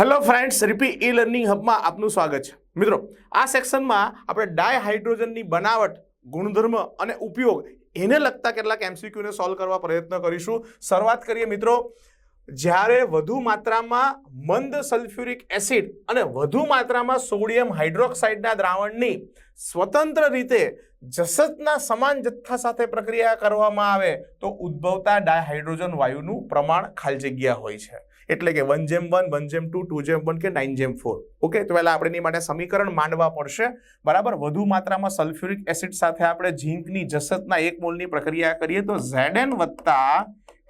Hello friends, Ripi e learning હબમાં આપનું સ્વાગત છે. મિત્રો, આ સેક્શનમાં આપણે ડાય હાઇડ્રોજનની બનાવટ, ગુણધર્મ અને ઉપયોગ એને લગતા કેટલાક એમસીક્યુને સોલ્વ કરવા પ્રયત્ન કરીશું. શરૂઆત કરીએ મિત્રો, જ્યારે વધુ માત્રામાં મંદ સલ્ફ્યુરિક એસિડ અને વધુ માત્રામાં સોડિયમ હાઇડ્રોક્સાઇડના દ્રાવણની સ્વતંત્ર રીતે જસતના સમાન જથ્થા સાથે પ્રક્રિયા કરવામાં આવે, તો ઉદ્ભવતા ડાયહાઇડ્રોજન વાયુનું પ્રમાણ ખાલી જગ્યા હોય છે. એટલે કે વન જેમ વન વન જેમ ટુ ટુ જેમ વન કે નાઇન જેમ ફોર ઓકે તો પહેલાં આપણે એની માટે સમીકરણ માંડવા પડશે. બરાબર? વધુ માત્રામાં સલ્ફ્યુરિક એસિડ સાથે આપણે ઝીંકની જસતના એક મોલની પ્રક્રિયા કરીએ તો ઝેડએન વત્તા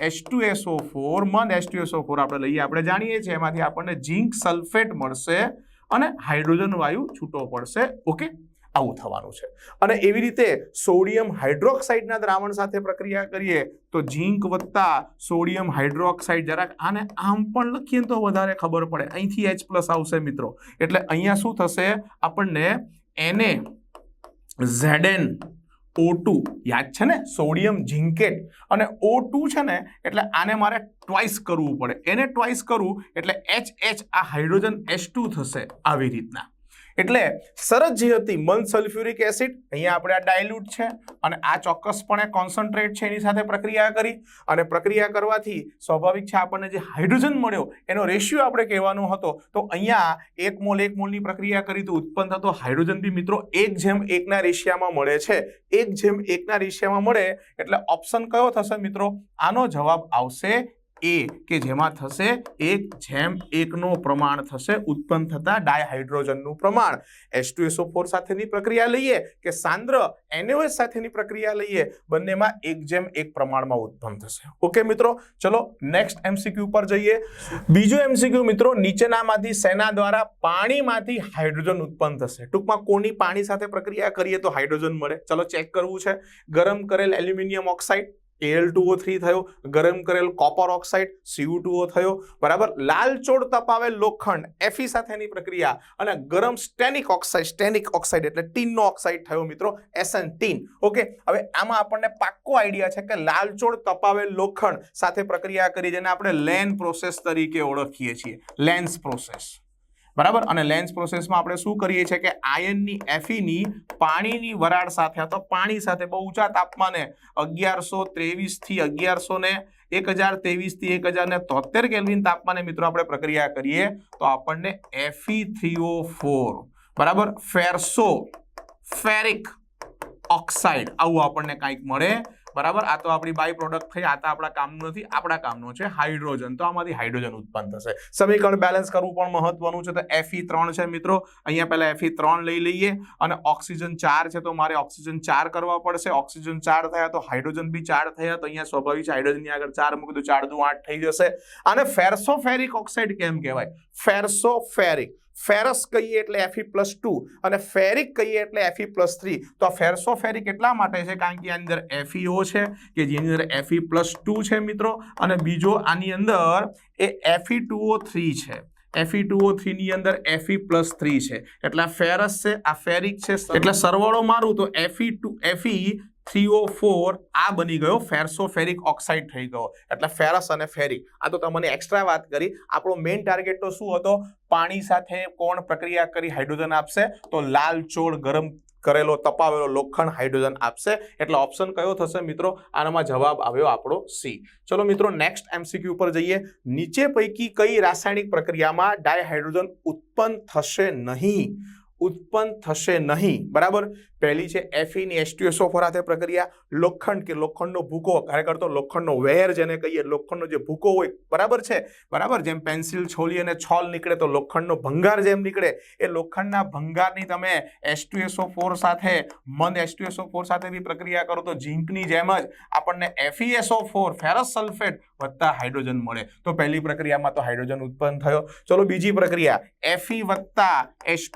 એચ ટુ એસઓ ફોર મન એચ ટુ એસઓ ફોર આપણે લઈએ. આપણે જાણીએ છીએ એમાંથી આપણને ઝીંક સલ્ફેટ મળશે અને હાઇડ્રોજન વાયુ છૂટો પડશે. ઓકે આવું થવાનું છે. અને એવી રીતે સોડિયમ હાઇડ્રોક્સાઇડના દ્રાવણ સાથે પ્રક્રિયા કરીએ તો ઝીંક વત્તા સોડિયમ હાઇડ્રોક્સાઇડ જરાક આને આમ પણ લખીએ તો વધારે ખબર પડે. અહીંથી એચ પ્લસ આવશે મિત્રો. એટલે અહીંયા શું થશે? આપણને એને ઝેડએન ઓ ટુ યાદ છે ને? Sodium zincate. અને ઓ છે ને, એટલે આને મારે ટ્વાઇસ કરવું પડે. એને ટ્વાઇસ કરવું એટલે એચ એચ આ હાઇડ્રોજન એચ થશે આવી રીતના. એટલે શરત જે હતી મન સલ્ફ્યુરિક એસિડ, અહીંયા આપણે આ ડાયલ્યુટ છે અને આ ચોક્કસપણે કોન્સન્ટ્રેટ છે એની સાથે પ્રક્રિયા કરી અને પ્રક્રિયા કરવાથી સ્વાભાવિક છે આપણને જે હાઇડ્રોજન મળ્યો એનો રેશિયો આપણે કહેવાનો હતો. તો અહીંયા એક મોલ એક મોલની પ્રક્રિયા કરી તો ઉત્પન્ન થતો હાઇડ્રોજન બી મિત્રો એક જેમ એકના રેશિયામાં મળે છે. એક જેમ એકના રેશિયામાં મળે એટલે ઓપ્શન કયો થશે મિત્રો? આનો જવાબ આવશે એ કે જેમાં થશે એક જેમ એકનો પ્રમાણ થશે, ઉત્પન્ન થતા ડાયહાઇડ્રોજનનું પ્રમાણ. H2SO4 સાથેની પ્રક્રિયા લઈએ કે સાંદ્ર NaOH સાથેની પ્રક્રિયા લઈએ, બંનેમાં એક જેમ એક પ્રમાણમાં ઉત્પન્ન થશે. ઓકે મિત્રો, ચલો નેક્સ્ટ એમસીક્યુ પર જઈએ. બીજો એમસીક્યુ મિત્રો, નીચેનામાંથી સેના દ્વારા પાણીમાંથી હાઇડ્રોજન ઉત્પન્ન થશે. ટૂંકમાં કોની પાણી સાથે પ્રક્રિયા કરીએ તો હાઇડ્રોજન મળે. ચલો ચેક કરવું છે. ગરમ કરેલ aluminium oxide L two O three થયો, ગરમ કરેલ કોપર ઓક્સાઇડ સીયુ ટુઓ થયો, બરાબર? લાલચોળ તપાવેલ લોખંડ એફી સાથેની પ્રક્રિયા અને ગરમ સ્ટેનિક ઓક્સાઇડ સ્ટેનિક ઓક્સાઇડ એટલે ટીનનો ઓક્સાઇડ થયો મિત્રો એસએન ટીન ઓકે હવે આમાં આપણને પાક્કો આઈડિયા છે કે લાલચોળ તપાવેલ લોખંડ સાથે પ્રક્રિયા કરી જેને આપણે લેન પ્રોસેસ તરીકે ઓળખીએ છીએ. લેન્સ પ્રોસેસ બરાબર? અને લેન્સ પ્રોસેસમાં આપણે શું કરીએ છીએ કે આયનની એફીની પાણીની વરાળ સાથે અથવા પાણી સાથે બહુ ઊંચા તાપમાને અગિયારસો ત્રેવીસથી અગિયારસો ને એક હજાર ત્રેવીસથી એક હજાર ને તોતેર કેલ્વિન તાપમાને મિત્રો આપણે પ્રક્રિયા કરીએ તો આપણને એફી થ્રીઓ ફોર, બરાબર? ફેરસો, ફેરિક ઓક્સાઇડ આવું આપણને કંઈક મળે બરાબર? આ તો આપણી બાય પ્રોડક્ટ થઈ આ તો આપણા કામનું નથી, આપણા કામનું છે હાઇડ્રોજન તો આમાંથી હાઇડ્રોજન ઉત્પન્ન થશે. સમીકરણ બેલેન્સ કરવું પણ મહત્વનું છે. તો એફઈ ત્રણ છે મિત્રો. અહીંયા પહેલા એફઈ ત્રણ લઈ લઈએ અને ઓક્સિજન ચાર છે, તો મારે ઓક્સિજન ચાર કરવા પડશે. ઓક્સિજન ચાર થયા તો હાઇડ્રોજન બી ચાર થયા, તો અહીંયા સ્વાભાવિક છે હાઇડ્રોજનની આગળ ચાર મૂકી તો ચાર દુ આઠ થઈ જશે. અને ફેરસોફેરિક ઓક્સાઇડ કેમ કહેવાય? ફેરસોફેરિક ફેરસ કહીએ એટલે એફી પ્લસ ટુ અને ફેરિક કહીએ એટલે એફી પ્લસ થ્રી તો આ ફેરસોફેરિક એટલા માટે છે કારણ કે આની અંદર એફઈઓ છે કે જેની અંદર એફઈ પ્લસ ટુ છે મિત્રો. અને બીજો આની અંદર એ F E two O three છે. એફઈ ટુઓ થ્રીની અંદર એફઈ પ્લસ થ્રી છે. એટલે આ ફેરસ છે, આ ફેરિક છે. એટલે સરવાળો મારું તો F E two F E three O four આ બની ગયો, ફેરસોફેરિક ઓક્સાઇડ થઈ ગયો. એટલે ફેરસ અને ફેરિક. આ તો તમને એક્સ્ટ્રા વાત કરી. આપણો મેઇન ટાર્ગેટ તો શું હતો? પાણી સાથે કોણ પ્રક્રિયા કરી હાઇડ્રોજન આપશે? તો લાલ ચોળ ગરમ કરેલો, તપાવેલો લોખંડ હાઇડ્રોજન આપશે. એટલે ઓપ્શન કયો થશે મિત્રો? આનામાં જવાબ આવ્યો આપણો સી ચલો મિત્રો નેક્સ્ટ એમસીક્યુ પર જઈએ. નીચે પૈકી કઈ રાસાયણિક પ્રક્રિયામાં ડાયહાઇડ્રોજન ઉત્પન્ન થશે નહીં? ઉત્પન્ન થશે નહીં. બરાબર? પહેલી છે એફી ની એસટીએસઓ ફોરાથે પ્રક્રિયા. લોખંડ કે લોખંડનો ભૂકો ખરેખર તો લોખંડનો વેર જેને કહીએ, લોખંડનો જે ભૂકો હોય, બરાબર છે? બરાબર? જેમ પેન્સિલ, છોલી અને છોલ નીકળે તો લોખંડનો ભંગાર જેમ નીકળે, એ લોખંડના ભંગારની તમે એસટીએસઓ ફોર સાથે, મંદ એસટીએસઓ ફોર સાથે બી પ્રક્રિયા કરો તો ઝીંકની જેમ જ આપણને એફઈએસઓ ફોર ફેરસ સલ્ફેટ વત્તા હાઇડ્રોજન મળે. તો પહેલી પ્રક્રિયામાં તો હાઇડ્રોજન ઉત્પન્ન થયો. ચલો બીજી પ્રક્રિયા એફઈ વત્તા એસ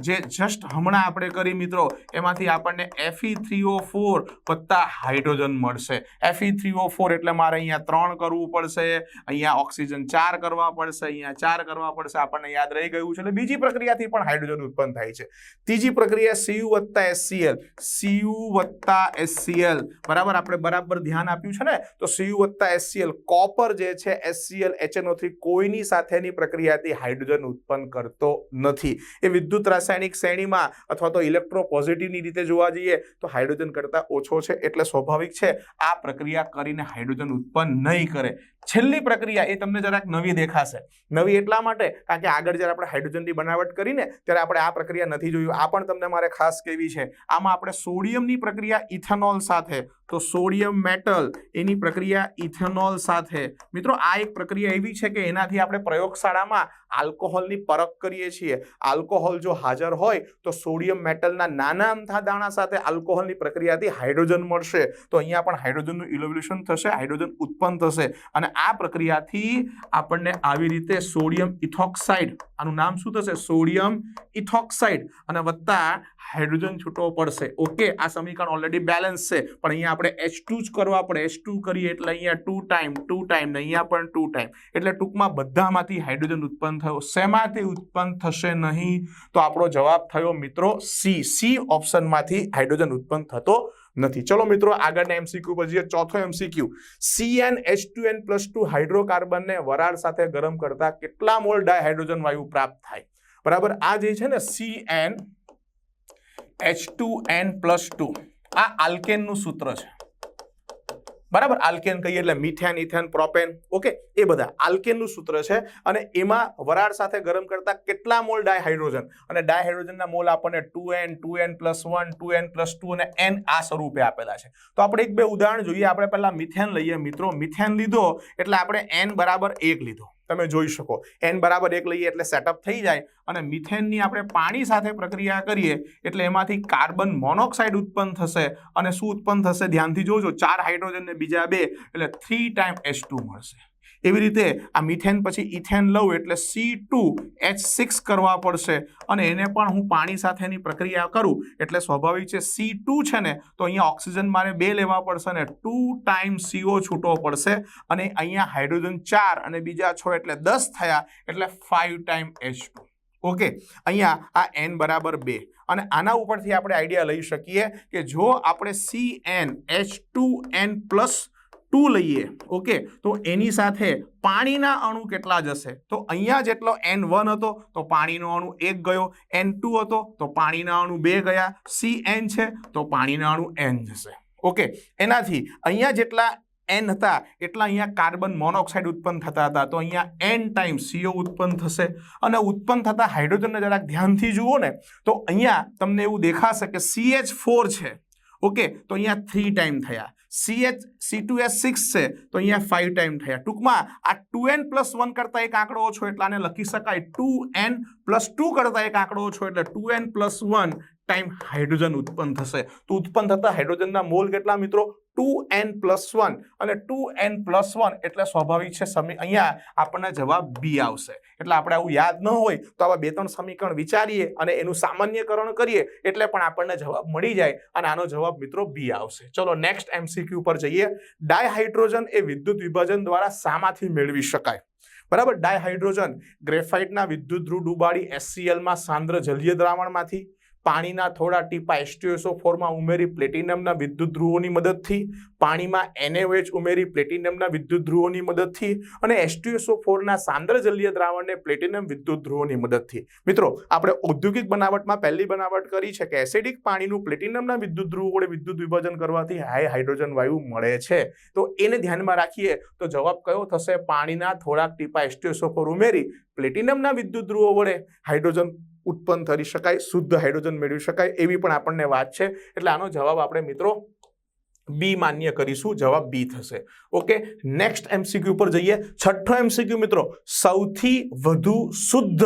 જે જસ્ટ હમણાં આપણે કરી મિત્રો, એમાં આમાંથી આપણને Fe થ્રીઓ ફોર વત્તા હાઇડ્રોજન મળશે. Fe થ્રીઓ ફોર એટલે મારે અહીંયા ત્રણ કરવું પડશે, અહીંયા ઓક્સિજન ચાર કરવા પડશે, અહીંયા ચાર કરવા પડશે, આપણને યાદ રહી ગયું છે. એટલે બીજી પ્રક્રિયાથી પણ હાઇડ્રોજન ઉત્પન્ન થાય છે. ત્રીજી પ્રક્રિયા સીયુ વત્તા એસસીએલ સીયુ વત્તા એસસીએલ બરાબર? આપણે બરાબર ધ્યાન આપ્યું છે ને? તો સીયુ વત્તા એસસીએલ કોપર જે છે HCl HNO3 કોઈની સાથેની પ્રક્રિયાથી હાઇડ્રોજન ઉત્પન્ન કરતો નથી. એ વિદ્યુત રાસાયણિક શ્રેણીમાં અથવા તો ઇલેક્ટ્રો પોઝિટિવની રીતે જોવા જઈએ તો હાઇડ્રોજન કરતાં ઓછો છે એટલે સ્વાભાવિક છે આ પ્રક્રિયા કરીને હાઇડ્રોજન ઉત્પન્ન નહીં કરે. છેલ્લી પ્રક્રિયા એ તમને જરાક નવી દેખાશે. નવી એટલા માટે કારણ કે આગળ જ્યારે આપણે હાઇડ્રોજનની બનાવટ કરીને ત્યારે આપણે આ પ્રક્રિયા નથી જોયું. આ પણ તમને મારે ખાસ કહેવી છે? આમાં આપણે સોડિયમની પ્રક્રિયા ઇથેનોલ સાથે. તો સોડિયમ મેટલ એની પ્રક્રિયા ઇથેનોલ સાથે. મિત્રો, આ એક પ્રક્રિયા એવી છે કે એનાથી આપણે પ્રયોગશાળામાં આલ્કોહોલની પરખ કરીએ છીએ. આલ્કોહોલ જો હાજર હોય તો સોડિયમ મેટલના નાના અમથા દાણા સાથે આલ્કોહોલની પ્રક્રિયાથી હાઇડ્રોજન મળશે. તો અહીંયા પણ હાઇડ્રોજનનું ઇલોવ્યુલેશન થશે, હાઇડ્રોજન ઉત્પન્ન થશે અને આ પ્રક્રિયાથી આપણને આવી રીતે સોડિયમ ઇથોક્સાઇડ, આનું નામ શું થશે? સોડિયમ ઇથોક્સાઇડ અને વત્તા હાઇડ્રોજન છૂટવો પડશે. ઓકે, આ સમીકરણ ઓલરેડી બેલેન્સ છે. પણ અહીંયા આપણે એચ ટુ જ કરવા પડે. એચ ટુ કરીએ એટલે અહીંયા ટુ ટાઈમ ટુ ટાઈમ ને અહીંયા પણ ટુ ટાઈમ એટલે ટૂંકમાં બધામાંથી હાઇડ્રોજન ઉત્પન્ન થયો. શેમાંથી ઉત્પન્ન થશે નહીં? તો આપણો જવાબ થયો મિત્રો સી સી ઓપ્શનમાંથી હાઇડ્રોજન ઉત્પન્ન થતો નથી. ચલો મિત્રો, આગળના એમસીક્યુ પર જઈએ ચોથો MCQ CN H two N plus two હાઇડ્રોકાર્બનને વરાળ સાથે ગરમ કરતા કેટલા મોલ ડાયહાઇડ્રોજન વાયુ પ્રાપ્ત થાય? બરાબર? આ જે છે ને C N H two N plus two આ આલ્કેનનું સૂત્ર છે. બરાબર? આલ્કેન કહીએ એટલે મિથેન, ઇથેન, પ્રોપેન. ઓકે? એ બધા. આલ્કેનનું સૂત્ર છે અને એમાં વરાળ સાથે ગરમ કરતા કેટલા મોલ ડાયહાઇડ્રોજન? અને ડાયહાઇડ્રોજનના મોલ આપણને two N two N plus one two N plus two અને એન આ સ્વરૂપે આપેલા છે. તો આપણે એક બે ઉદાહરણ જોઈએ. આપણે પહેલાં મિથેન લઈએ. મિત્રો, મિથેન લીધો એટલે આપણે એન બરાબર એક લીધો. તમે જોઈ શકો. એન બરાબર એક લઈએ એટલે સેટઅપ થઈ જાય અને મિથેનની આપણે પાણી સાથે પ્રક્રિયા કરીએ એટલે એમાંથી કાર્બન મોનોક્સાઇડ ઉત્પન્ન થશે. અને શું ઉત્પન્ન થશે? ધ્યાનથી જોજો, ચાર હાઇડ્રોજન ને બીજા બે, એટલે થ્રી ટાઈમ એચ ટુ મળશે. એવી રીતે આ મિથેન પછી ઇથેન લઉં એટલે સી ટુ એચ સિક્સ કરવા પડશે. અને એને પણ હું પાણી સાથેની પ્રક્રિયા કરું એટલે સ્વાભાવિક છે સી ટુ છે ને, તો અહીંયા ઓક્સિજન મારે બે લેવા પડશે ને ટુ ટાઈમ સીઓ છૂટવો પડશે અને અહીંયા હાઇડ્રોજન ચાર અને બીજા છ એટલે દસ થયા એટલે five time H two okay, અહીંયા આ એન બરાબર બે. અને આના ઉપરથી આપણે આઈડિયા લઈ શકીએ કે જો આપણે C N H two N plus two લઈએ, ઓકે? તો એની સાથે પાણીના અણુ કેટલા જશે? તો અહીંયા જેટલો એન વન હતો, તો પાણીનો અણુ એક ગયો. એન ટુ હતો, તો પાણીના અણુ બે ગયા. સી એન છે, તો પાણીના અણુ એન જશે. ઓકે? એનાથી અહીંયા જેટલા એન હતા, એટલા અહીંયા કાર્બન મોનોક્સાઇડ ઉત્પન્ન થતા હતા. તો અહીંયા એન ટાઈમ સીઓ ઉત્પન્ન થશે. અને ઉત્પન્ન થતા હાઇડ્રોજનને જરાક ધ્યાનથી જુઓ ને, તો અહીંયા તમને એવું દેખાશે કે સીએચ ફોર છે. ઓકે? તો અહીંયા થ્રી ટાઈમ થયા. CH C two S six છે, તો અહીંયા ફાઈવ ટાઈમ થયા. ટૂંકમાં આ ટુ એન પ્લસ વન કરતાં એક આંકડો ઓછો એટલે આને લખી શકાય ટુ એન પ્લસ ટુ કરતાં એક આંકડો ઓછો એટલે two N plus one time hydrogen ઉત્પન્ન થશે. તો ઉત્પન્ન થતા હાઇડ્રોજનના મોલ કેટલા મિત્રો? ટુ એન પ્લસ વન અને ટુ એન પ્લસ વન એટલે સ્વાભાવિક છે સમી, અહીંયા આપણને જવાબ બી આવશે. એટલે આપણે આવું યાદ ન હોય તો આવા બે ત્રણ સમીકરણ વિચારીએ અને એનું સામાન્યકરણ કરીએ એટલે પણ આપણને જવાબ મળી જાય અને આનો જવાબ મિત્રો બી આવશે. ચલો નેક્સ્ટ એમસીક્યુ પર જઈએ. ડાયહાઇડ્રોજન એ વિદ્યુત વિભાજન દ્વારા શામાંથી મેળવી શકાય. બરાબર? ડાયહાઇડ્રોજન ગ્રેફાઇટના વિદ્યુત ધ્રુવ ડુબાડી એસસીએલમાં સાંદ્ર જલીય દ્રાવણમાંથી પાણીના થોડા ટીપા એસટીઓસો ફોરમાં ઉમેરી પ્લેટિનમના વિદ્યુત ધ્રુવોની મદદથી, પાણીમાં એનએવએચ ઉમેરી પ્લેટિનમના વિદ્યુત ધ્રુવોની મદદથી અને એસટીઓસો ફોરના સાંદ્ર જલીય દ્રાવણને પ્લેટિનમ વિદ્યુત ધ્રુવોની મદદથી. મિત્રો, આપણે ઔદ્યોગિક બનાવટમાં પહેલી બનાવટ કરી છે કે એસિડિક પાણીનું પ્લેટિનમના વિદ્યુત ધ્રુવો વડે વિદ્યુત વિભાજન કરવાથી હાઈ હાઇડ્રોજન વાયુ મળે છે. તો એને ધ્યાનમાં રાખીએ તો જવાબ કયો થશે? પાણીના થોડાક ટીપા એસટીઓસો ફોર ઉમેરી પ્લેટિનમના વિદ્યુત ધ્રુવો વડે હાઇડ્રોજન ઉત્પન્ન કરી શકાય, શુદ્ધ હાઇડ્રોજન મેળવી શકાય એવી પણ આપણને વાત છે. એટલે આનો જવાબ આપણે મિત્રો બી માન્ય કરીશું, જવાબ બી થશે. ઓકે નેક્સ્ટ એમસીક્યુ પર જઈએ. છઠ્ઠો એમસીક્યુ મિત્રો, સૌથી વધુ શુદ્ધ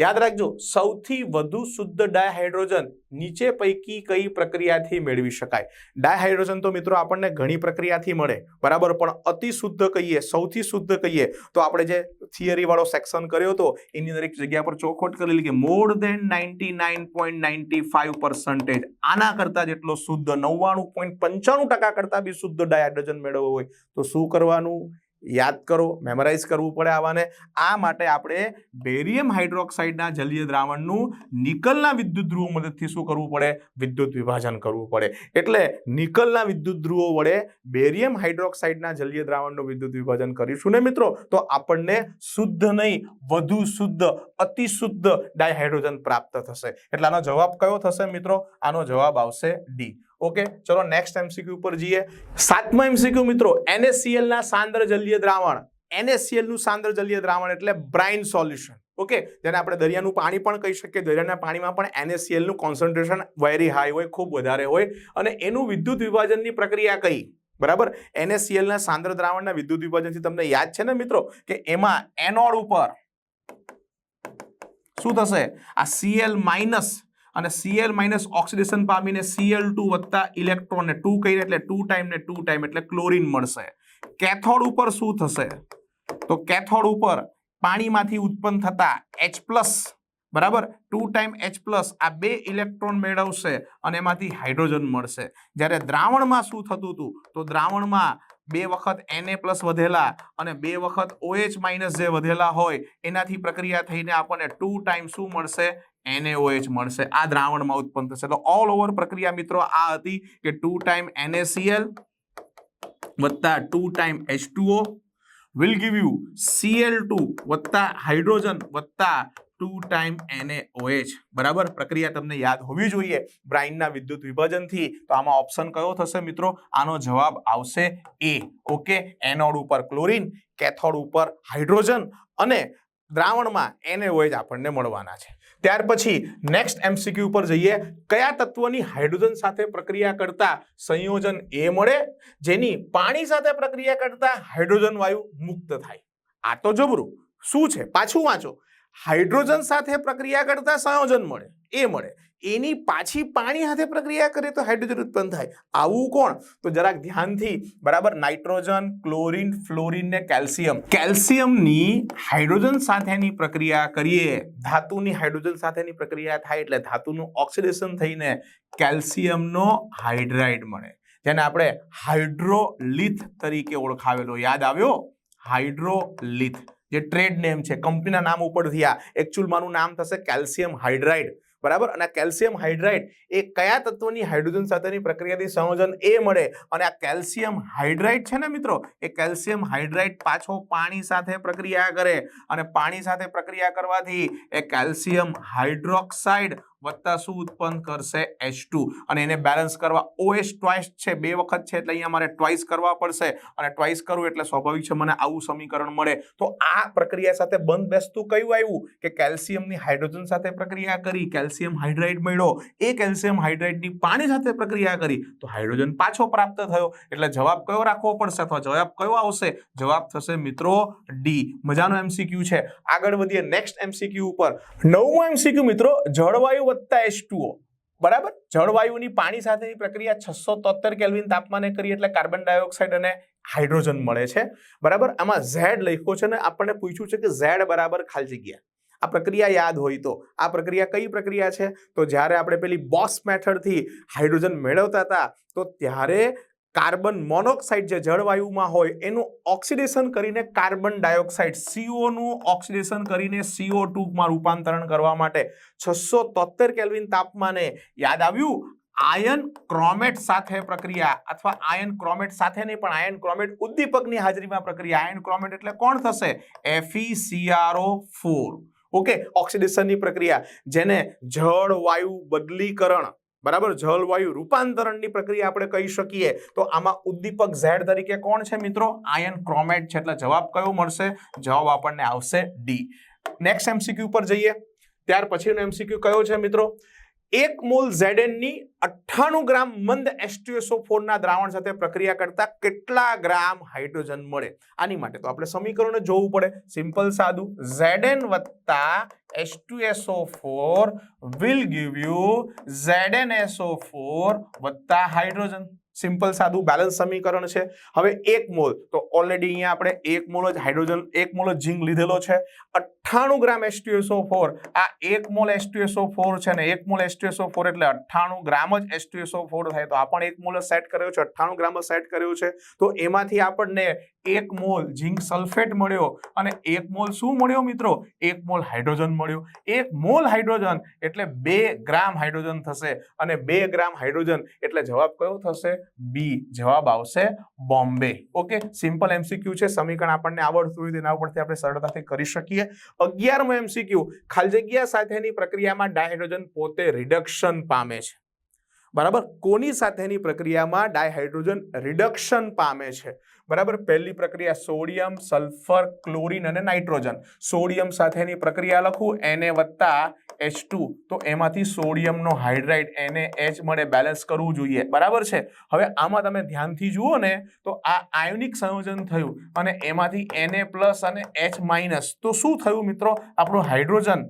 યાદ રાખજો, સૌથી વધુ શુદ્ધ ડાયહાઇડ્રોજન નીચે પૈકી કઈ પ્રક્રિયાથી મેળવી શકાય? ડાયહાઇડ્રોજન તો મિત્રો આપણને ઘણી પ્રક્રિયાથી મળે, બરાબર? પણ અતિ શુદ્ધ કહીએ, સૌથી શુદ્ધ કહીએ, તો આપણે જે થિયરી વાળો સેક્શન કર્યો હતો, એની અંદર એક જગ્યા પર ચોખવટ કરેલી કે more than ninety nine point ninety five percentage આના કરતા જેટલો શુદ્ધ, નવ્વાણું પોઈન્ટ પંચાણું ટકા કરતા બી શુદ્ધ ડાયહાઇડ્રોજન મેળવવો હોય, તો શું કરવાનું? યાદ કરો મેમરાઇઝ કરવું પડે આવાને. આ માટે આપણે બેરિયમ હાઇડ્રોક્સાઇડના જલીય દ્રાવણનું નિકલના વિદ્યુત ધ્રુવો મદદથી શું કરવું પડે? વિદ્યુત વિભાજન કરવું પડે. એટલે નિકલના વિદ્યુત ધ્રુવો વડે બેરિયમ હાઇડ્રોક્સાઇડના જલીય દ્રાવણનું વિદ્યુત વિભાજન કરીશું ને મિત્રો? તો આપણને શુદ્ધ નહીં, વધુ શુદ્ધ અતિ શુદ્ધ ડાયહાઇડ્રોજન પ્રાપ્ત થશે. એટલે આનો જવાબ કયો થશે મિત્રો? આનો જવાબ આવશે ડી. ઓકે ચલો નેક્સ્ટ એમસીક્યુ ઉપર જઈએ. સાતમા એમસીક્યુ મિત્રો એનએસસીએલ ના સાંદ્ર જલીય દ્રાવણ. એનએસસીએલનું સાંદ્ર જલીય દ્રાવણ એટલે બ્રાઇન સોલ્યુશન ઓકે જેને આપણે દરિયાનું પાણી પણ કહી શકીએ. દરિયાના પાણીમાં પણ એનએસસીએલનું કોન્સન્ટ્રેશન વેરી હાઈ હોય, ખૂબ વધારે હોય. અને એનું વિદ્યુત વિભાજનની પ્રક્રિયા કઈ? બરાબર? એનએસસીએલના સાંદ્ર દ્રાવણના વિદ્યુત વિભાજનથી તમને યાદ છે ને મિત્રો, કે એમાં એનોડ ઉપર શું થશે? આ સીએલ માઇનસ અને સીએલ માઇનસ ઓક્સિડેશન પામીને Cl2 વત્તા ઇલેક્ટ્રોન ને 2 કહીએ એટલે ટુ ટાઈમ ને ટુ ટાઈમ એટલે ક્લોરિન મળશે. કેથોડ ઉપર શું થશે? તો કેથોડ ઉપર પાણીમાંથી ઉત્પન્ન થતા એચ પ્લસ બરાબર? ટુ ટાઈમ એચ પ્લસ આ બે ઇલેક્ટ્રોન મેળવશે અને એમાંથી હાઇડ્રોજન મળશે. જ્યારે દ્રાવણમાં શું થતું હતું? તો દ્રાવણમાં બે વખત Na વધેલા અને બે વખત ઓએચ માઇનસ જે વધેલા હોય, એનાથી પ્રક્રિયા થઈને આપણને ટુ ટાઈમ શું મળશે? NaOH મળશે. આ દ્રાવણમાં ઉત્પન્ન થશે. તો ઓલ ઓવર પ્રક્રિયા મિત્રો આ હતી કે ટુ ટાઈમ એનએસીએલ વત્તા two time H2O will give you Cl2 વત્તા હાઇડ્રોજન વત્તા ટુ ટાઈમ NaOH બરાબર? પ્રક્રિયા તમને યાદ હોવી જોઈએ બ્રાઇનના વિદ્યુત વિભાજનથી. તો આમાં ઓપ્શન કયો થશે મિત્રો? આનો જવાબ આવશે એ ઓકે એનોડ ઉપર ક્લોરીન, કેથોડ ઉપર હાઇડ્રોજન અને દ્રાવણમાં NaOH આપણને મળવાના છે. ત્યાર પછી નેક્સ્ટ એમસીક્યુ ઉપર જઈએ. કયા તત્વની હાઇડ્રોજન સાથે પ્રક્રિયા કરતા સંયોજન એ મળે? જેની પાણી સાથે પ્રક્રિયા કરતા હાઇડ્રોજન વાયુ મુક્ત થાય. આ તો જબરું. શું છે? પાછું વાંચો. હાઇડ્રોજન સાથે પ્રક્રિયા કરતા સંયોજન મળે, એ મળે. એની પાછી પાણી સાથે પ્રક્રિયા કરીએ તો હાઇડ્રોજન ઉત્પન્ન થાય. આવું કોણ? તો જરાક ધ્યાનથી, બરાબર? નાઇટ્રોજન, ક્લોરિન, ફ્લોરિન ને કેલ્શિયમ. કેલ્શિયમની હાઇડ્રોજન સાથેની પ્રક્રિયા કરીએ. ધાતુની હાઇડ્રોજન સાથેની પ્રક્રિયા થાય એટલે ધાતુનું ઓક્સિડેશન થઈને કેલ્શિયમનો હાઇડ્રાઇડ મળે. જેને આપણે હાઇડ્રોલિથ તરીકે ઓળખાવેલો. યાદ આવ્યો? હાઇડ્રોલિથ. જે ટ્રેડ નેમ છે કંપનીના નામ ઉપરથી આ એકચ્યુઅલમાંનું નામ થશે કેલ્શિયમ હાઇડ્રાઇડ બરાબર? અને કેલ્શિયમ હાઇડ્રાઇડ એ કયા તત્વની હાઇડ્રોજન સાથેની પ્રક્રિયાથી સંયોજન એ મળે? અને આ કેલ્શિયમ હાઇડ્રાઇડ છે ને મિત્રો, એ કેલ્શિયમ હાઇડ્રાઇડ પાછો પાણી સાથે પ્રક્રિયા કરે. અને પાણી સાથે પ્રક્રિયા કરવાથી એ કેલ્શિયમ હાઇડ્રોક્સાઇડ વત્તા શું ઉત્પન્ન કરશે? H2 અને એને બેલેન્સ કરવા OH ટ્વાઇસ છે. બે વખત છે એટલે અહીંયા મારે ટ્વાઇસ કરવા પડશે. અને ટ્વાઇસ કરવું એટલે સ્વાભાવિક છે મને આવું સમીકરણ મળે. તો આ પ્રક્રિયા સાથે બંધ બેસતું કયું આવ્યું? કે કેલ્શિયમની હાઇડ્રોજન સાથે પ્રક્રિયા કરી કેલ્શિયમ હાઇડ્રાઇડ મળ્યો એ કેલ્શિયમ હાઇડ્રાઇડની પાણી સાથે પ્રક્રિયા કરી. તો હાઇડ્રોજન પાછો પ્રાપ્ત થયો. એટલે જવાબ કયો રાખવો પડશે અથવા જવાબ કયો આવશે? જવાબ થશે મિત્રો ડી મજાનો એમસીક્યુ છે. આગળ વધીએ નેક્સ્ટ એમસીક્યુ ઉપર. નવમો એમસીક્યુ મિત્રો, જળવાયુ વત્તા H2O બરાબર? જળવાયુની પાણી સાથેની પ્રક્રિયા છસો તોતેર કેલ્વિન તાપમાને કરી એટલે કાર્બન ડાયોક્સાઇડ અને હાઇડ્રોજન મળે છે. બરાબર? આમાં ઝેડ લખ્યો છે ને આપણને પૂછ્યું છે કે ઝેડ બરાબર ખાલી જગ્યા. આ પ્રક્રિયા યાદ હોય તો. આ પ્રક્રિયા કઈ પ્રક્રિયા છે? તો જ્યારે આપણે પેલી બોસ મેથડથી હાઇડ્રોજન મેળવતા હતા, તો ત્યારે કાર્બન મોનોક્સાઇડ જે જળવાયુમાં હોય, એનું ઓક્સિડેશન કરીને કાર્બન ડાયોક્સાઇડ સીઓનું ઓક્સિડેશન કરીને સીઓ ટુમાં રૂપાંતરણ કરવા માટે છસો તોતેર કેલ્વિન તાપમાને યાદ આવ્યું? આયન ક્રોમેટ સાથે પ્રક્રિયા અથવા આયન ક્રોમેટ સાથે નહીં, પણ આયન ક્રોમેટ ઉદ્દીપકની હાજરીમાં પ્રક્રિયા. આયન ક્રોમેટ એટલે કોણ થશે? FeCrO4 ઓકે, ઓક્સિડેશનની પ્રક્રિયા, જેને જળ વાયુ બદલીકરણ બરાબર? જળવાયુ રૂપાંતરણની પ્રક્રિયા આપણે કહી શકીએ. તો આમાં ઉદ્દીપક ઝેડ તરીકે કોણ છે મિત્રો? આયન ક્રોમેટ છે. એટલે જવાબ કયો મળશે? જવાબ આપણને આવશે ડી નેક્સ્ટ એમસીક્યુ પર જઈએ. ત્યાર પછીનો એમસીક્યુ કયો છે મિત્રો? એક મોલ ઝેડએનની અઠ્ઠાણું ગ્રામ મંદ H2SO4 ના દ્રાવણ સાથે પ્રક્રિયા કરતા કેટલા ગ્રામ હાઇડ્રોજન મળે? આની માટે તો આપણે સમીકરણ જોવું પડે. સિમ્પલ, સાદું. ઝેડએન વત્તા H2SO4 will give you ZnSO4 વત્તા હાઇડ્રોજન. સિમ્પલ સાદું બેલેન્સ સમીકરણ છે. હવે એક મોલ, તો ઓલરેડી અહીંયા આપણે એક મોલ જ હાઇડ્રોજન એક મોલ જ ઝીંક લીધેલો છે. અઠ્ઠાણું ગ્રામ H2SO4 આ એક મોલ H2SO4 છે ને એક મોલ H2SO4 એટલે અઠ્ઠાણું ગ્રામ જ H2SO4 થાય. તો આ પણ એક મોલ સેટ કર્યો છે, અઠ્ઠાણું ગ્રામ સેટ કર્યો છે. તો એમાંથી આપણને એક મોલ ઝીંક સલ્ફેટ મળ્યો અને એક મોલ શું મળ્યો મિત્રો? એક મોલ હાઇડ્રોજન મળ્યો. એક મોલ હાઇડ્રોજન એટલે બે ગ્રામ હાઇડ્રોજન થશે અને બે ગ્રામ હાઇડ્રોજન એટલે જવાબ કયો થશે? બી. જવાબ આવશે બોમ્બે. ઓકે? સિમ્પલ એમસીક્યુ છે. સમીકરણ આપણને આવડતું હોય તેના ઉપરથી આપણે સરળતાથી કરી શકીએ. અગિયારમો એમસીક્યુ. ખાલી જગ્યા સાથેની પ્રક્રિયામાં ડાયહાઇડ્રોજન પોતે રિડક્શન પામે છે. બરાબર? કોની સાથેની પ્રક્રિયામાં ડાયહાઇડ્રોજન રિડક્શન પામે છે? બરાબર? પહેલી પ્રક્રિયા સોડિયમ, સલ્ફર, ક્લોરીન અને નાઇટ્રોજન. સોડિયમ સાથેની પ્રક્રિયા લખું એને વત્તા એચ તો એમાંથી સોડિયમનો હાઇડ્રાઇડ એને એચ મળે, બેલેન્સ કરવું જોઈએ. બરાબર છે? હવે આમાં તમે ધ્યાનથી જુઓ ને, તો આ આયોનિક સંયોજન થયું અને એમાંથી એને પ્લસ અને એચ માઇનસ તો શું થયું મિત્રો? આપણું હાઇડ્રોજન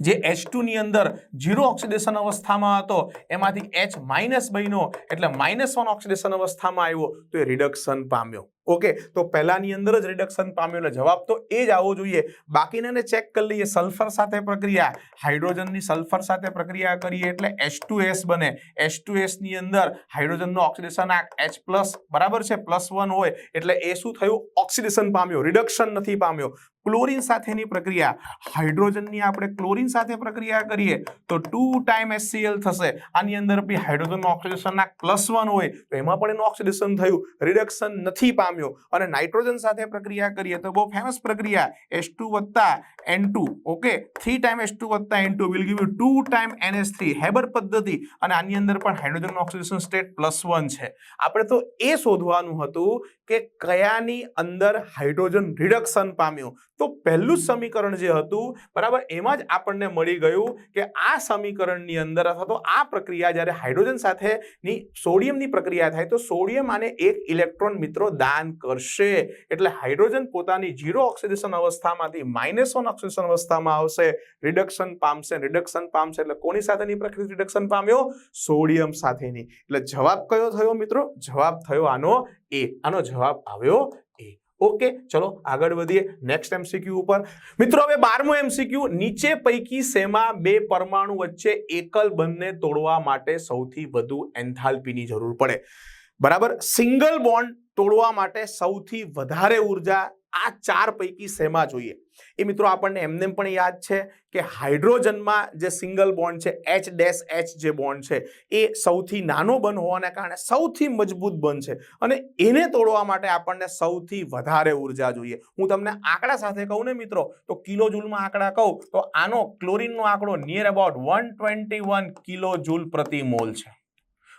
જે એચની અંદર ઝીરો ઓક્સિડેશન અવસ્થામાં હતો, એમાંથી એચ માઇનસ બન્યો. એટલે માઇનસ વન ઓક્સિડેશન અવસ્થામાં આવ્યો, તો એ રિડક્શન પામ્યો. ઓકે તો પહેલાની અંદર જ રિડક્શન પામ્યો. એટલે જવાબ તો એ જ આવવો જોઈએ. બાકીનાને ચેક કરી લઈએ. સલ્ફર સાથે પ્રક્રિયા. હાઇડ્રોજનની સલ્ફર સાથે પ્રક્રિયા કરીએ એટલે એચ ટુ એસ બને. એચ ટુ એસની અંદર હાઇડ્રોજનનો ઓક્સિડેશન આંક એચ પ્લસ બરાબર છે? પ્લસ વન હોય. એટલે એ શું થયું? ઓક્સિડેશન પામ્યો. રિડક્શન નથી પામ્યો. ક્લોરિન સાથેની પ્રક્રિયા. હાઇડ્રોજનની આપણે ક્લોરિન સાથે પ્રક્રિયા કરીએ, તો ટુ ટાઈમ એસસીએલ થશે. આની અંદર બી હાઇડ્રોજનનો ઓક્સિડેશન આંક પ્લસ વન હોય. તો એમાં પણ એનું ઓક્સિડેશન થયું. રિડક્શન નથી પામ્યો. અને નાઇટ્રોજન સાથે પ્રક્રિયા કરીએ તો બહુ ફેમસ પ્રક્રિયા એસ ટુ વત્તા N two okay three time S two વત્તા N two will give you two time NH three Haber પદ્ધતિ. અને આની અંદર પણ hydrogen oxidation state plus one છે. આપણે તો એ શોધવાનું હતું કે કયાની અંદર હાઇડ્રોજન રિડક્શન પામ્યું. તો પહેલું જ સમીકરણ જે હતું, બરાબર, એમાં જ આપણને મળી ગયું કે આ સમીકરણની અંદર અથવા તો આ પ્રક્રિયા જ્યારે હાઇડ્રોજન સાથેની સોડિયમની પ્રક્રિયા થાય, તો સોડિયમ આને એક ઇલેક્ટ્રોન મિત્રો દાન કરશે. એટલે હાઇડ્રોજન પોતાની ઝીરો ઓક્સિડેશન અવસ્થામાંથી માઇનસ વન ઓક્સિડેશન અવસ્થામાં આવશે. રિડક્શન પામશે રિડક્શન પામશે. એટલે કોની સાથેની પ્રક્રિયા? રિડક્શન પામ્યો સોડિયમ સાથેની. એટલે જવાબ કયો થયો મિત્રો? જવાબ થયો આનો એ. આનો જવાબ આવ્યો એ. ઓકે, ચલો આગળ વધીએ નેક્સ્ટ એમસીક્યુ ઉપર. મિત્રો, હવે બારમું એમસીક્યુ. નીચે પૈકી શેમાં બે પરમાણુ વચ્ચે એકલ બંધને તોડવા માટે સૌથી વધુ એન્થાલ્પીની જરૂર પડે. બરાબર? સિંગલ બોન્ડ તોડવા માટે સૌથી વધારે ઊર્જા આ ચાર પૈકી શેમાં જોઈએ? એ મિત્રો આપણને એમને પણ યાદ છે કે હાઇડ્રોજનમાં જે સિંગલ બોન્ડ છે એચ ડેશ એચ જે બોન્ડ છે, એ સૌથી નાનો બંધ હોવાને કારણે સૌથી મજબૂત બંધ છે અને એને તોડવા માટે આપણને સૌથી વધારે ઊર્જા જોઈએ. હું તમને આંકડા સાથે કહું ને મિત્રો, તો કિલો જૂલમાં આંકડા કહું, તો આનો ક્લોરીનનો આંકડો near about one twenty one kilo joule પ્રતિ મોલ છે.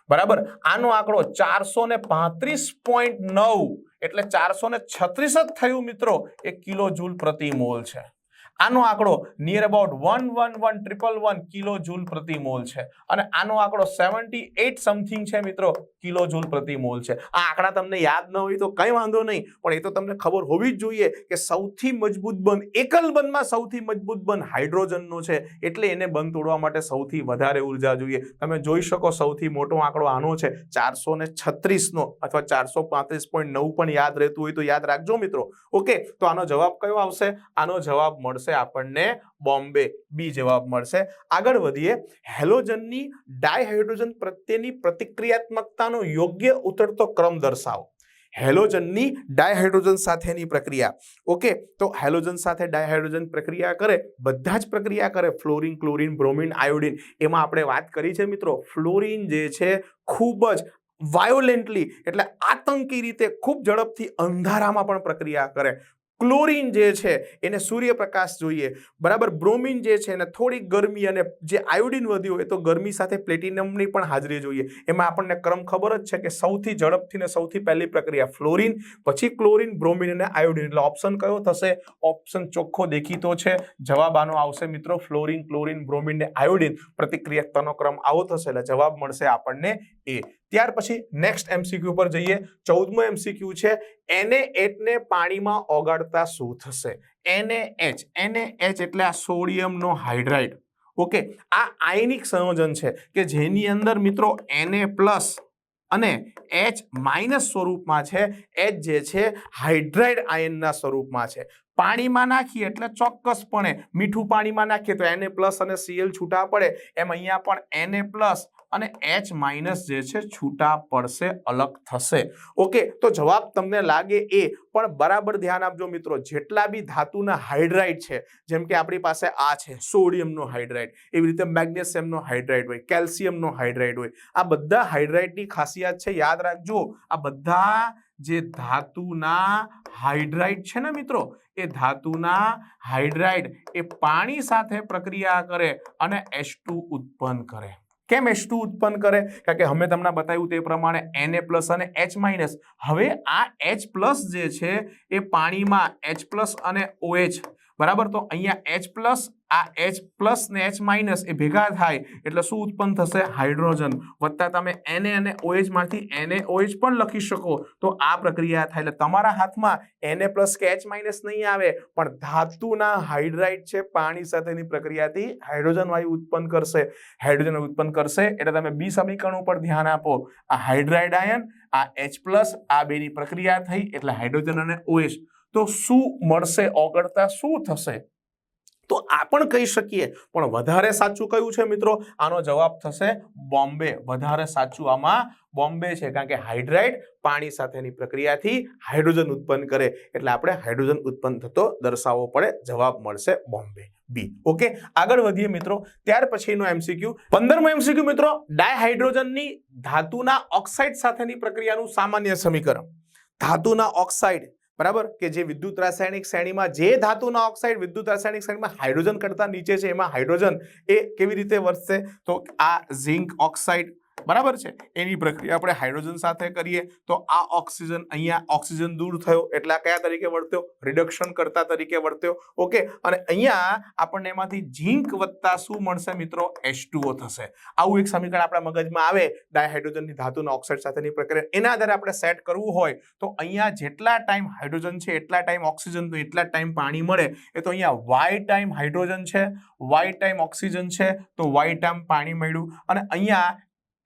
બરાબર? આનો આંકડો ચારસો પાંત્રીસ પોઈન્ટ નવ, એટલે ચારસો છત્રીસ જ થયું મિત્રો. એ કિલો જૂલ પ્રતિ મોલ છે. આનો આંકડો near about one one one triple one kilo joule પ્રતિ મોલ છે. અને આનો આંકડો સેવન્ટી એટ સમથિંગ છે મિત્રો કિલો જૂલ પ્રતિ મોલ છે. આ આંકડા તમને યાદ ન હોય તો કંઈ વાંધો નહીં, પણ એ તો તમને ખબર હોવી જ જોઈએ કે સૌથી મજબૂત બંધ, એકલ બંધમાં સૌથી મજબૂત બંધ હાઇડ્રોજનનો છે, એટલે એને બંધ તોડવા માટે સૌથી વધારે ઊર્જા જોઈએ. તમે જોઈ શકો સૌથી મોટો આંકડો આનો છે, ચારસો ને છત્રીસનો અથવા ચારસો પાંત્રીસ પોઈન્ટ નવ પણ યાદ રહેતું હોય તો યાદ રાખજો મિત્રો. ઓકે, તો આનો જવાબ કયો આવશે? આનો જવાબ મળશે આપણને બોમ્બે. બી જવાબ મળશે. આગળ વધીએ. હેલોજનની ડાયહાઇડ્રોજન પ્રત્યેની પ્રતિક્રિયાત્મકતાનો યોગ્ય ઉતરતો ક્રમ દર્શાવો. હેલોજનની ડાયહાઇડ્રોજન સાથેની પ્રક્રિયા. ઓકે તો હેલોજન સાથે ડાયહાઇડ્રોજન પ્રક્રિયા કરે, બધા જ પ્રક્રિયા કરે. Fluorine, chlorine, bromine, iodine. એમાં આપણે વાત કરી છે મિત્રો, ફ્લોરિન જે છે ખૂબ જ વાયોલેન્ટલી એટલે આતંકી રીતે ખૂબ ઝડપથી અંધારામાં પણ પ્રક્રિયા કરે. ક્લોરીન જે છે એને સૂર્યપ્રકાશ જોઈએ. બરાબર, બ્રોમિન જે છે એને થોડીક ગરમી અને જે આયોડિન વધ્યું હોય તો ગરમી સાથે પ્લેટિનમની પણ હાજરી જોઈએ. એમાં આપણને ક્રમ ખબર જ છે કે સૌથી ઝડપથી ને સૌથી પહેલી પ્રક્રિયા ફ્લોરિન, પછી ક્લોરિન, બ્રોમિન અને આયોડિન. એટલે ઓપ્શન કયો થશે? ઓપ્શન ચોખ્ખો દેખીતો છે. જવાબ આનો આવશે મિત્રો, ફ્લોરિન, ક્લોરિન, બ્રોમિન ને આયોડિન. પ્રતિક્રિયાકતાનો ક્રમ આવો થશે એટલે જવાબ મળશે આપણને એ. ત્યાર પછી નેક્સ્ટ એમસીક્યુ પર જઈએ. ચૌદમો એમસીક્યુ છે. એને એટને પાણીમાં ઓગાળતા શું થશે? એને એચ એને એચ એટલે આ સોડિયમનો હાઇડ્રાઇડ. ઓકે? આ આયનિક સંયોજન છે કે જેની અંદર મિત્રો એને પ્લસ અને એચ માઇનસ સ્વરૂપમાં છે. એચ જે છે હાઇડ્રાઇડ આયનના સ્વરૂપમાં છે. પાણીમાં નાખીએ એટલે ચોક્કસપણે મીઠું પાણીમાં નાખીએ તો એને પ્લસ અને સીએલ છૂટા પડે. એમ અહીંયા પણ એને પ્લસ અને એચ માઇનસ જે છે છૂટા પડશે, અલગ થશે. ઓકે તો જવાબ તમને લાગે એ, પણ બરાબર ધ્યાન આપજો મિત્રો, જેટલા બી ધાતુના હાઇડ્રાઇડ છે, જેમ કે આપણી પાસે આ છે, સોડિયમનો હાઇડ્રાઇડ, એવી રીતે મેગ્નેશિયમનો હાઇડ્રાઇડ હોય, કેલ્શિયમનો હાઇડ્રાઇડ હોય, આ બધા હાઇડ્રાઇડની ખાસિયત છે, યાદ રાખજો, આ બધા જે ધાતુના હાઇડ્રાઇડ છે ને મિત્રો, એ ધાતુના હાઇડ્રાઇડ એ પાણી સાથે પ્રક્રિયા કરે અને H2 ઉત્પન્ન કરે. કેમ H2 ઉત્પન્ન કરે? કારણ કે અમે તમને બતાવ્યું તે પ્રમાણે Na પ્લસ અને એચ માઇનસ હવે આ એચ પ્લસ જે છે, એ પાણીમાં એચ પ્લસ અને ઓએચ બરાબર? તો અહીંયા એચ પ્લસ આ H પ્લસ ને H માઇનસ એ ભેગા થાય એટલે શું ઉત્પન્ન થશે? હાઇડ્રોજન. વત્તા તમે એને અને ઓએચમાંથી NaOH પણ લખી શકો. તો આ પ્રક્રિયા થાય એટલે તમારા હાથમાં એને પ્લસ કે એચ માઇનસ નહીં આવે, પણ ધાતુના હાઇડ્રાઇડ છે, પાણી સાથેની પ્રક્રિયાથી હાઇડ્રોજન વાયુ ઉત્પન્ન કરશે. હાઇડ્રોજન ઉત્પન્ન કરશે એટલે તમે બી સમીકરણ ઉપર ધ્યાન આપો. આ હાઇડ્રાઇડ આયન, આ એચ પ્લસ આ બેની પ્રક્રિયા થઈ એટલે હાઇડ્રોજન અને ઓએચ તો શું મળશે? ઓગળતા શું થશે? તો આ પણ કહી શકીએ. પણ વધારે સાચું કયું છે મિત્રો? આનો જવાબ થશે બોમ્બે. વધારે સાચું આમાં બોમ્બે છે, કારણ કે હાઇડ્રાઇડ પાણી સાથેની પ્રક્રિયાથી હાઇડ્રોજન ઉત્પન્ન કરે. એટલે આપણે હાઇડ્રોજન ઉત્પન્ન થતો દર્શાવવો પડે. જવાબ મળશે બોમ્બે. બી. ઓકે? આગળ વધીએ મિત્રો. ત્યાર પછીનો એમસીક્યુ પંદરમો એમસીક્યુ મિત્રો. ડાયહાઇડ્રોજનની ધાતુના ઓક્સાઇડ સાથેની પ્રક્રિયાનું સામાન્ય સમીકરણ. ધાતુના ઓક્સાઇડ બરાબર? કે જે વિદ્યુત રાસાયણિક શ્રેણીમાં જે ધાતુના ઓક્સાઇડ વિદ્યુત રાસાયણિક શ્રેણીમાં હાઇડ્રોજન કરતા નીચે છે, એમાં હાઇડ્રોજન એ કેવી રીતે વર્તશે તો આ ઝિંક ઓક્સાઇડ બરાબર છે? એની પ્રક્રિયા આપણે હાઇડ્રોજન સાથે કરીએ તો આ ઓક્સિજન અહીંયા ઓક્સિજન દૂર થયો. એટલે કયા તરીકે વર્ત્યો? રિડક્શન કરતા તરીકે વર્ત્યો. ઓકે અને અહીંયા આપણને એમાંથી ઝીંક વત્તા શું મળશે મિત્રો? એચ થશે. આવું એક સમીકરણ આપણા મગજમાં આવે. ડાયહાઇડ્રોજનની ધાતુના ઓક્સાઇડ સાથેની પ્રક્રિયા. એના આધારે આપણે સેટ કરવું હોય તો અહીંયા જેટલા ટાઈમ હાઇડ્રોજન છે, એટલા ટાઈમ ઓક્સિજન તો એટલા ટાઈમ પાણી મળે. એ તો અહીંયા વાય ટાઈમ હાઇડ્રોજન છે વાય ટાઈમ ઓક્સિજન છે, તો વાય ટાઈમ પાણી મળ્યું. અને અહીંયા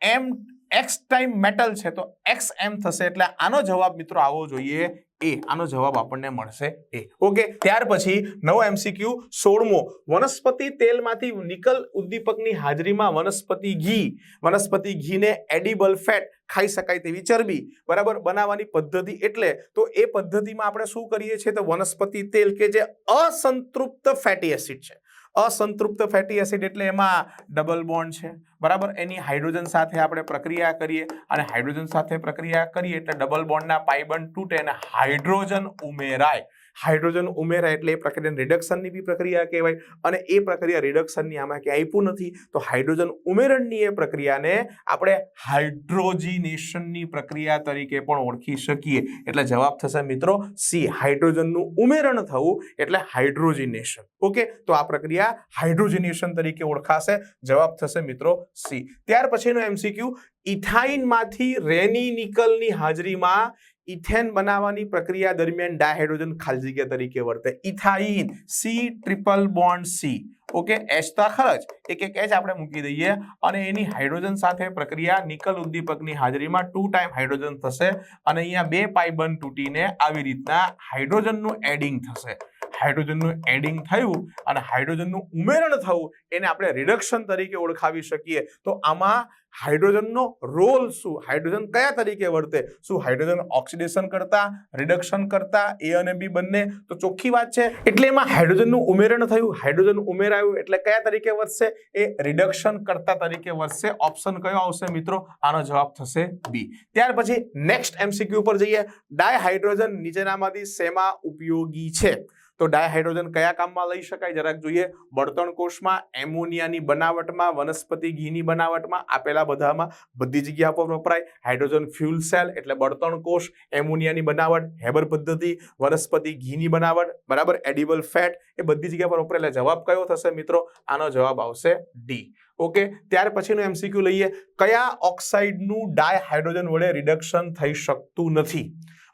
એમ એક્સ ટાઈમ મેટલ છે, તો એક્સ એમ થશે એટલે આનો જવાબ મિત્રો આવવો જોઈએ. એ આનો જવાબ આપણને મળશે એ ઓકે ત્યાર પછી નવો એમસીક્યુ સોળમો. વનસ્પતિ તેલમાંથી નિકલ ઉદ્દીપકની હાજરીમાં વનસ્પતિ ઘી. વનસ્પતિ ઘીને એડિબલ ફેટ ખાઈ શકાય તેવી ચરબી. બરાબર? બનાવવાની પદ્ધતિ એટલે તો એ પદ્ધતિમાં આપણે શું કરીએ છીએ? તો વનસ્પતિ તેલ કે જે અસંતૃપ્ત ફેટી એસિડ છે. અસંતૃપ્ત ફેટી એસિડ એટલે એમાં ડબલ બોન્ડ છે. બરાબર? એની હાઇડ્રોજન સાથે આપણે પ્રક્રિયા કરીએ અને હાઇડ્રોજન સાથે પ્રક્રિયા કરીએ એટલે ડબલ બોન્ડના પાઇબંડ તૂટે અને હાઇડ્રોજન ઉમેરાય. હાઇડ્રોજન ઉમેરાય એટલે એ પ્રક્રિયા રિડક્શનની બી પ્રક્રિયા કહેવાય. અને એ પ્રક્રિયા રિડક્શનની આમાં ક્યાંય આપ્યું નથી. તો હાઇડ્રોજન ઉમેરણની એ પ્રક્રિયાને આપણે હાઇડ્રોજીનેશનની પ્રક્રિયા તરીકે પણ ઓળખી શકીએ. એટલે જવાબ થશે મિત્રો સી, હાઇડ્રોજનનું ઉમેરણ થવું એટલે હાઇડ્રોજીનેશન. ઓકે? તો આ પ્રક્રિયા હાઇડ્રોજીનેશન તરીકે ઓળખાશે. જવાબ થશે મિત્રો સી. ત્યાર પછીનો એમસીક્યુ ઇથાઇનમાંથી રેની નિકલની હાજરીમાં ઇથેન બનાવવાની પ્રક્રિયા દરમિયાન ડાયહાઇડ્રોજન ખાલી જગ્યા તરીકે વર્તે. Ethyne, C, triple bond, C. Okay? H તો ખરજ એક એક એચ આપણે મૂકી દઈએ અને એની હાઇડ્રોજન સાથે પ્રક્રિયા નિકલ ઉદ્દીપકની હાજરીમાં ટુ ટાઈમ હાઇડ્રોજન થશે અને અહીંયા બે પાઇબન તૂટીને આવી રીતના હાઇડ્રોજનનું એડિંગ થશે. હાઇડ્રોજનનું એડિંગ થયું અને હાઇડ્રોજનનું ઉમેરણ થયું એને આપણે રિડક્શન તરીકે ઓળખાવી શકીએ. તો આમાં હાઇડ્રોજનનો રોલ શું? હાઇડ્રોજન કયા તરીકે વર્તે? શું હાઇડ્રોજન ઓક્સિડેશન કરતા રિડક્શન કરતા, એ અને બી બંને? તો ચોખ્ખી વાત છે. એટલે એમાં હાઇડ્રોજનનું ઉમેરણ થયું. હાઇડ્રોજન ઉમેરાયું એટલે કયા તરીકે વધશે એ રિડક્શન કરતા તરીકે વધશે ઓપ્શન કયો આવશે મિત્રો? આનો જવાબ થશે બી ત્યાર પછી નેક્સ્ટ એમસીક્યુ પર જઈએ. ડાયહાઇડ્રોજન નીચેનામાંથી શેમાં ઉપયોગી છે? તો ડાયહાઇડ્રોજન કયા કામમાં લઈ શકાય? જરાક જોઈએ. બળતણ કોષમાં, એમોનિયાની બનાવટમાં, વનસ્પતિ ઘીની બનાવટમાં આપેલા બધામાં બધી જગ્યા પર વપરાય. હાઇડ્રોજન ફ્યુલ સેલ એટલે બળતણ કોષ, એમોનિયાની બનાવટ, હેબર પદ્ધતિ, વનસ્પતિ ઘીની બનાવટ, બરાબર? એડિબલ ફેટ એ બધી જગ્યા પર વપરાય. એટલે જવાબ કયો થશે મિત્રો? આનો જવાબ આવશે ડી. ઓકે? ત્યાર પછીનું એમસીક્યુ લઈએ. કયા ઓક્સાઇડનું ડાયહાઇડ્રોજન વડે રિડક્શન થઈ શકતું નથી?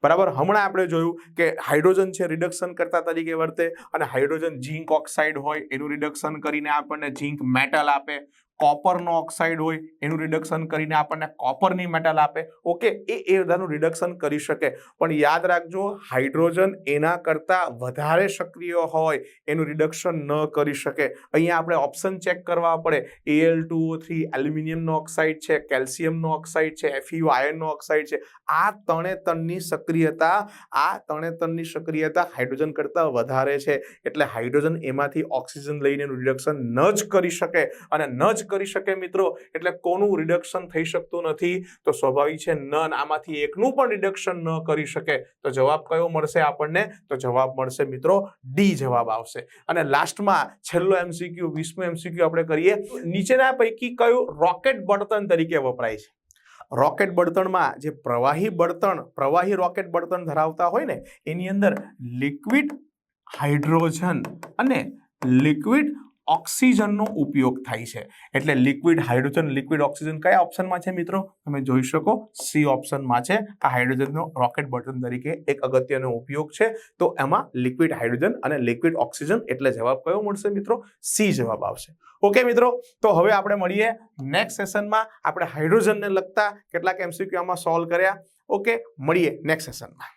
બરાબર? હમણાં આપણે જોયું કે હાઇડ્રોજન છે રિડક્શન કરતા તરીકે વર્તે અને હાઇડ્રોજન ઝીંક ઓક્સાઇડ હોય એનું રિડક્શન કરીને આપણને ઝીંક મેટલ આપે. કોપરનો ઓક્સાઇડ હોય, એનું રિડક્શન કરીને આપણને કોપરની મેટલ આપે. ઓકે એ એ બધાનું રિડક્શન કરી શકે. પણ યાદ રાખજો હાઇડ્રોજન એના કરતાં વધારે સક્રિય હોય, એનું રિડક્શન ન કરી શકે. અહીંયા આપણે ઓપ્શન ચેક કરવા પડે. એલ ટુ થ્રી એલ્યુમિનિયમનો ઓક્સાઇડ છે કેલ્શિયમનો ઓક્સાઇડ છે એફયુ આયર્નનો ઓક્સાઇડ છે. આ ત્રણે ત્રણની સક્રિયતા, આ ત્રણે ત્રણની સક્રિયતા હાઇડ્રોજન કરતાં વધારે છે. એટલે હાઇડ્રોજન એમાંથી ઓક્સિજન લઈને એનું રિડક્શન ન જ કરી શકે અને ન જ કરી શકે મિત્રો? એટલે કોનું રિડક્શન થઈ શકતું નથી? તો સ્વાભાવિક છે નન આમાંથી એકનું પણ રિડક્શન ન કરી શકે. તો જવાબ કયો મળશે આપણને? તો જવાબ મળશે મિત્રો ડી જવાબ આવશે. અને લાસ્ટમાં છેલ્લો એમસીક્યુ વીસમું એમસીક્યુ આપણે કરીએ. નીચેના પૈકી કયું રોકેટ બળતણ તરીકે વપરાય છે? રોકેટ બળતણમાં જે પ્રવાહી બળતણ, પ્રવાહી રોકેટ બળતણ ધરાવતા હોય ને, એની અંદર લિક્વિડ હાઇડ્રોજન અને લિક્વિડ ઓક્સિજનનો ઉપયોગ થાય છે. એટલે લિક્વિડ હાઇડ્રોજન, લિક્વિડ ઓક્સિજન કયા ઓપ્શનમાં છે મિત્રો? તમે જોઈ શકો, સી ઓપ્શનમાં છે. આ હાઇડ્રોજનનો રોકેટ બટન તરીકે એક અગત્યનો ઉપયોગ છે. તો એમાં લિક્વિડ હાઇડ્રોજન અને લિક્વિડ ઓક્સિજન એટલે જવાબ કયો મળશે મિત્રો? સી જવાબ આવશે. ઓકે મિત્રો, તો હવે આપણે મળીએ નેક્સ્ટ સેશનમાં આપણે હાઇડ્રોજનને લગતા કેટલાક એમસીક્યુ આમાં સોલ્વ કર્યા. ઓકે, મળીએ નેક્સ્ટ સેશનમાં